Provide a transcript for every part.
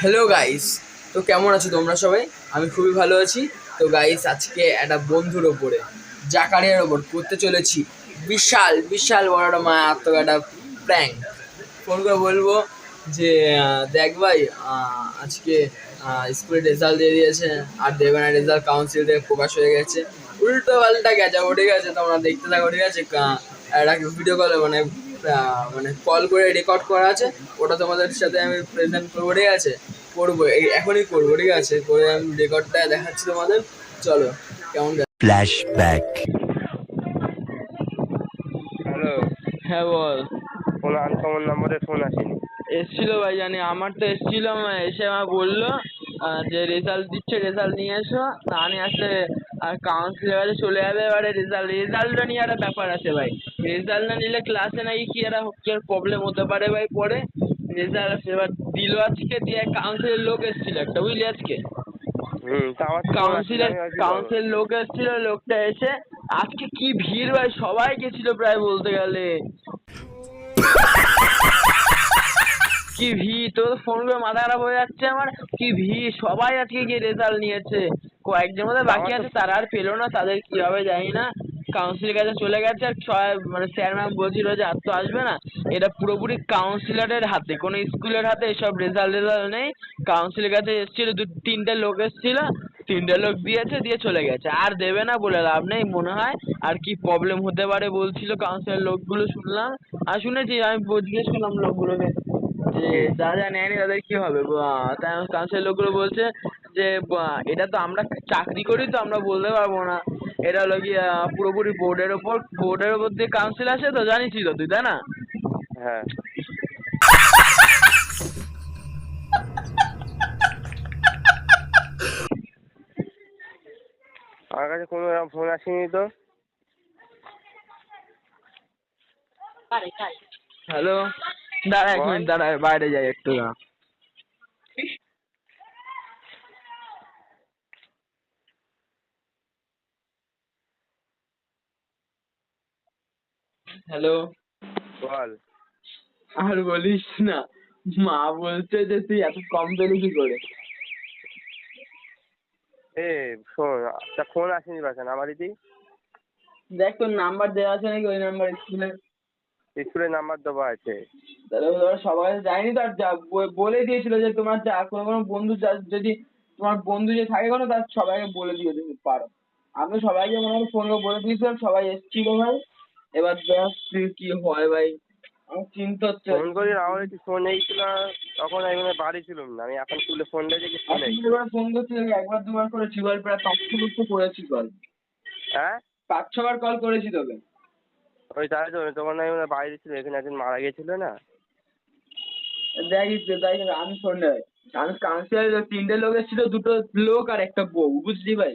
Hello guys তো কেমন আছো তোমরা সবাই? আমি খুবই ভালো আছি। তো গাইস আজকে একটা বন্ধুর ওপরে, জাকারিয়ার ওপর করতে চলেছি। বিশাল বিশাল বড় একটা মারাত্মক একটা প্র্যাঙ্ক ফোন করে বলব যে দেখ ভাই আজকে স্কুলে রেজাল্ট দিয়ে দিয়েছে, আর দেবে না রেজাল্ট কাউন্সিল থেকে প্রকাশ হয়ে গেছে। উল্টো পাল্টা গেছে ঠিক আছে? তোমরা দেখতে থাকো, ঠিক আছে? একটা ভিডিও কলে মানে মানে কল করে রেকর্ড করা আছে। ওটা তোমাদের সাথে আমি প্রেজেন্ট করব ঠিক আছে? করব এই- এখনই করব ঠিক আছে? করে আমি রেকর্ডটা দেখাচ্ছি তোমাদের। চলো কেমন? Flashback. হ্যালো হ্যাঁ বল। কোনো আনকমন নম্বরে ফোন আসেনি। এসছিল ভাই জানি। আমার তো এসছিল এসে আমার বলল যে রেজাল্ট দিচ্ছে রেজাল্ট নিয়ে এসো। না নিয়ে আসলে আর কাউন্সিলের কাছে চলে যাবে এবারে রেজাল্ট রেজাল্টটা নিয়ে একটা ব্যাপার আছে ভাই। রেজাল্ট না নিলে ক্লাসে নাকি কি একটা প্রবলেম হতে পারে ভাই পরে? রেজাল্ট এবার দিল আজকে দিয়ে কাউন্সিলের লোক এসেছিল একটা বুঝলি আজকে? কাউন্সিলের কাউন্সিলের লোক এসেছিল লোকটা এসে আজকে কি ভিড় ভাই? সবাই গেছিল প্রায় বলতে গেলে। কি ভিড় তোর ফোন করে মাথা খারাপ হয়ে যাচ্ছে আমার। কি ভিড় সবাই আজকে গিয়ে রেজাল্ট নিয়েছে। কয়েকজন মধ্যে বাকি আছে তারা আর পেল না তাদের কি হবে জানি না। কাউন্সিলের কাছে চলে গেছে আর সবাই মানে স্যার ম্যাম বলছিল যে আর তো আসবে না। এটা পুরোপুরি কাউন্সিলরের হাতে কোনো স্কুলের হাতে এসব রেজাল্ট রেজাল্ট নেই। কাউন্সিলের কাছে এসেছিল দু তিনটে লোক এসেছিল তিনটে লোক দিয়েছে দিয়ে চলে গেছে। আর দেবে না বলে লাভ নেই মনে হয়। আর কি প্রবলেম হতে পারে বলছিল কাউন্সিলের লোকগুলো শুনলাম। আর শুনেছি আমি জিজ্ঞেস করলাম লোকগুলোকে। যে যারা যারা নেয়নি তাদের কি হবে। বা- তাই কাউন্সিলের লোকগুলো বলছে যে এটা তো আমরা চাকরি করি তো আমরা বলতে পারব না। এটা হলো কি আহ, পুরোপুরি বোর্ডের ওপর বোর্ডের ওপর দিয়ে কাউন্সিল আসে তো জানিসই তো তুই তাই না? হ্যাঁ। আমার কাছে কোনো এরকম ফোন আসেনি তো। হ্যালো দাঁড়া এক। মিনিট দাঁড়া বাইরে যাই একটু দাঁড়া। হ্যালো। বল। আর বলিস না মা বলছে যে তুই এত কম পেলি কি করে? এ শোন তা ফোন আসেনি বা কেন আমার দিদি দেখ তোর নাম্বার দেওয়া আছে নাকি ওই নাম্বার স্কুলে? স্কুলের নাম্বার দেওয়া আছে। তাহলে ওরা সবাই যায়নি তো আর যা- বলে দিয়েছিল যে তোমার যা কোনো কোনো বন্ধু যদি তোমার বন্ধু যে থাকে কোনো তার সবাইকে বলে দিও যদি পারো। আমি সবাইকে মনে হয় ফোন করে বলে দিয়েছিলাম সবাই এসেছিল ভাই। এবার দেখ তুই কি হয় ভাই। আমার চিন্তা হচ্ছে ফোন করি আমার একটু ফোন এই ছিল তখন আমি মানে বাড়ি ছিলাম না আমি এখন তুলে ফোন দিয়েছি কি ফোন এবার ফোন করছি একবার দুবার করেছি বল প্রায় পাঁচ ছ বার তো করেছি কল হ্যাঁ? পাঁচ ছ বার কল করেছি তোকে। ওই তাই তো তখন আমি মানে বাইরে ছিল এখানে একজন মারা গেছিল না। দেখিস তো, দেখ আমি শোন আমি কাউন্সিলার তিনটে লোক এসেছিল দুটো লোক আর একটা বউ বুঝলি ভাই?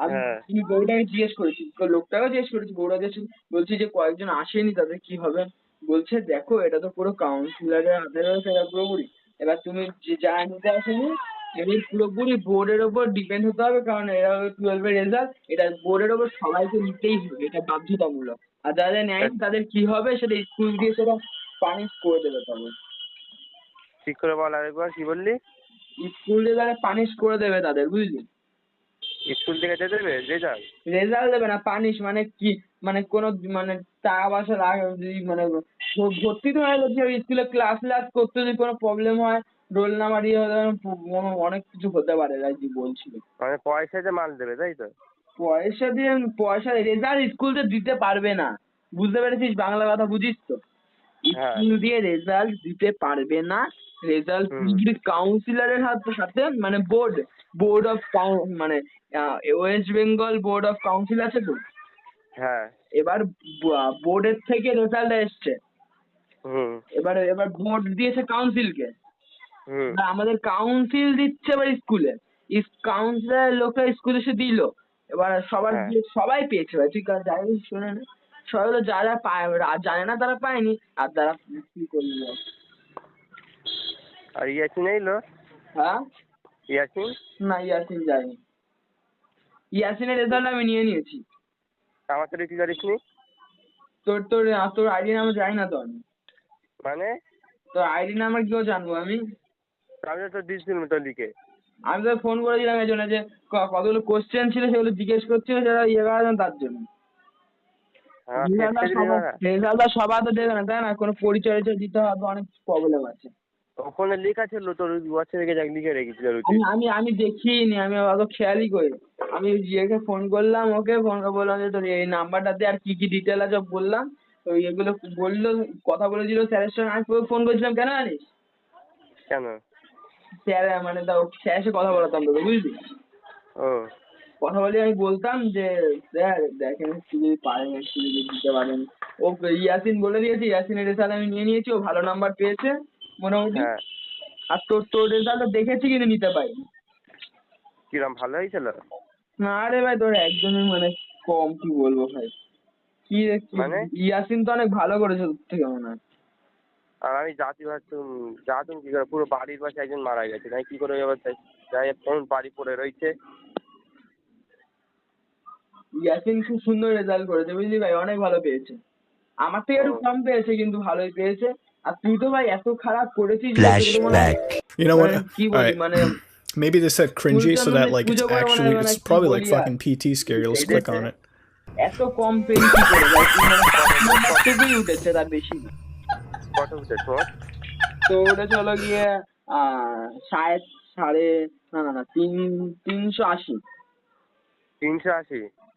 আমি হ্যাঁ। আমি বউটাকে জিজ্ঞেস করেছি লোকটাকেও জিজ্ঞেস করেছি বউটা জিজ্ঞেস বলছি যে কয়েকজন আসেনি তাদের কি হবে? বলছে দেখো এটা তো পুরো কাউন্সিলরের হাতে রয়েছে এটা পুরোপুরি এবার তুমি যে যা নিতে আসেনি এবার পুরোপুরি বোর্ডের ওপর ডিপেন্ড হতে হবে কারণ এরা টুয়েলভের রেজাল্ট এটা বোর্ডের ওপর সবাইকে নিতেই হবে এটা বাধ্যতামূলক। আর যারা যারা নেয়নি তাদের কি হবে সেটা স্কুল দিয়ে সেটা পানিশ করে দেবে তবে। ঠিক করে বল আরেকবার কি বললি? স্কুল দিয়ে তারা পানিশ করে দেবে তাদের বুঝলি? স্কুল থেকে দিয়ে দেবে? রেজাল্ট? রেজাল্ট দেবে না পানিশ মানে কি মানে কোন মানে টাকা পয়সা লাগে যদি মানে ভর্তি তো হয়ে স্কুলে ক্লাস ক্লাস করতে যদি কোনো প্রবলেম হয় রোল নাম্বার ইয়ে কোনো অনেক কিছু হতে পারে আর কি বলছিল। মানে পয়সাতে মাল দেবে তাই তো? পয়সা দিয়ে পয়সা রেজাল্ট স্কুল তো দিতে পারবে না। বুঝতে পেরেছিস বাংলা কথা বুঝিস তো? হ্যাঁ। স্কুল দিয়ে রেজাল্ট দিতে পারবে না রেজাল্ট কাউন্সিলরের হাতে সাথে মানে বোর্ড বোর্ড অফ মানে West Bengal board of council আছে তো? হ্যাঁ। এবার বোর্ডের থেকে রেজাল্ট এসছে। হুম। এবার এবার ভোট দিয়েছে কাউন্সিলকে আমাদের কাউন্সিল দিচ্ছে এবার স্কুলে কাউন্সিলের লোকরা স্কুলে এসে দিল। এবার সবার হ্যাঁ। সবাই পেয়েছে ভাই আছে যাই হোক শোনে না। সবাই তো যারা পায় জানে না তারা পায়নি আর তারা কি করল? আর ইয়াসিন এলো হ্যাঁ? ইয়াসিন? না ইয়াসিন যায়নি। ইয়াসিনের রেজাল্ট আমি নিয়ে নিয়েছি। আমার সাথে কি করিসনি তোর তোর তোর আইডি নাম্বার জানি না তো আমি। মানে? তোর আইডি নাম্বার কি করে জানব আমি? আমি তো দিয়েছিলাম তো লিখে। আমি তো ফোন করেছিলাম এই জন্য যে কতগুলো কোশ্চেন ছিল সেগুলো জিজ্ঞেস করছিল সেটা ইয়ে জন্য তার জন্য। হ্যাঁ দিলি সবার না? তো দেবে না তাই না? কোনো পরিচয় দিতে হবে অনেক প্রবলেম আছে। ওখানে লেখা ছিল তোর ওয়াটসঅ্যাপে রেখে যাক লিখে রেখেছিল আমি আমি আমি দেখিনি আমি অত খেয়ালই করি আমি জিয়াকে ফোন করলাম ওকে ফোন করে বললাম যে তোর এই নাম্বারটা দে আর কি কি ডিটেল আছে বললাম। তো এগুলো বলল কথা বলেছিল স্যারের সঙ্গে। আমি ফোন করেছিলাম কেন জানিস? কেন? স্যার মানে তাও স্যার এসে কথা বলাতাম তোকে বুঝলি? ও। কথা বলে আমি বলতাম যে স্যার দেখেন একটু যদি পারেন একটু যদি দিতে পারেন। ও ইয়াসিন বলে দিয়েছে ইয়াসিনের রেজাল্ট আমি নিয়ে নিয়েছি ও ভালো নাম্বার পেয়েছে। মোটামুটি। হ্যাঁ। আর তোর তোর রেজাল্টটা দেখেছি কিন্তু নিতে পারিনি। কিরম ভালো হয়েছিল? না রে ভাই তোর একদমই মানে কম কি বলব ভাই। কি মানে? ইয়াসিন তো অনেক ভালো করেছে তোর থেকে মনে হয়। আর আমি জাতি ভাবতুম জাতুম কি করে পুরো বাড়ির পাশে একজন মারা গেছে। আমি কি করে এবার যাই কোন বাড়ি পড়ে রয়েছে। ইয়াসিন খুব সুন্দর রেজাল্ট করেছে বুঝলি ভাই অনেক ভালো পেয়েছে। আমার থেকে একটু কম পেয়েছে কিন্তু ভালোই পেয়েছে। আর তুই তো ভাই এত খারাপ করেছিস যে তোকে তো মনে হয়- You know what? মানে কি বলি Alright. মানে Maybe they said cringy so that like it's পুজো করে মনে actually হয় it's না কি probably like বলি আর। fucking PT scary. Let's এটা click হচ্ছে- on it. এত কম পেয়েছি কি করে ভাই তুই মানে পাঁচ নাম্বার থেকেই উঠেছে তার বেশি না। কত উঠে তোর তো ওটা চলো গিয়ে আহ সাড়ে সাড়ে না না না তিন তিনশো আশি তিনশো আশি